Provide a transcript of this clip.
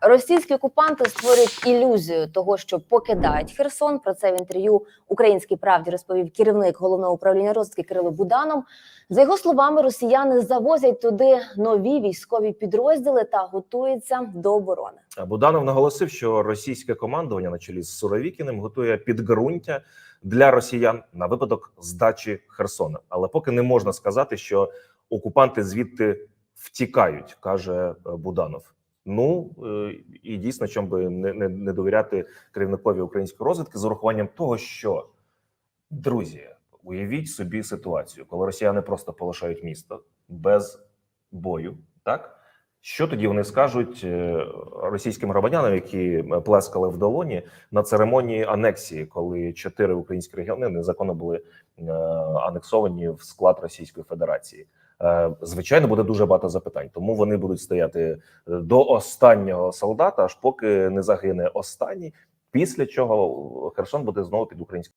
Російські окупанти створюють ілюзію того, що покидають Херсон. Про це в інтерв'ю Українській правді розповів керівник головного управління розвідки Кирило Буданов. За його словами, росіяни завозять туди нові військові підрозділи та готуються до оборони. Буданов наголосив, що російське командування на чолі з Суровікіним готує підґрунтя для росіян на випадок здачі Херсона. Але поки не можна сказати, що окупанти звідти втікають, каже е, Буданов. Ну е, і дійсно, чим би не, не, не довіряти керівникові української розвідки з урахуванням того, що друзі, уявіть собі ситуацію, коли росіяни просто полишають місто без бою, так що тоді вони скажуть е, російським громадянам, які е, плескали в долоні на церемонії анексії, коли чотири українські регіони незаконно були анексовані в склад Російської Федерації? Е, Звичайно, буде дуже багато запитань, тому вони будуть стояти е, до останнього солдата, аж поки не загине останній. Після чого Херсон буде знову під українською.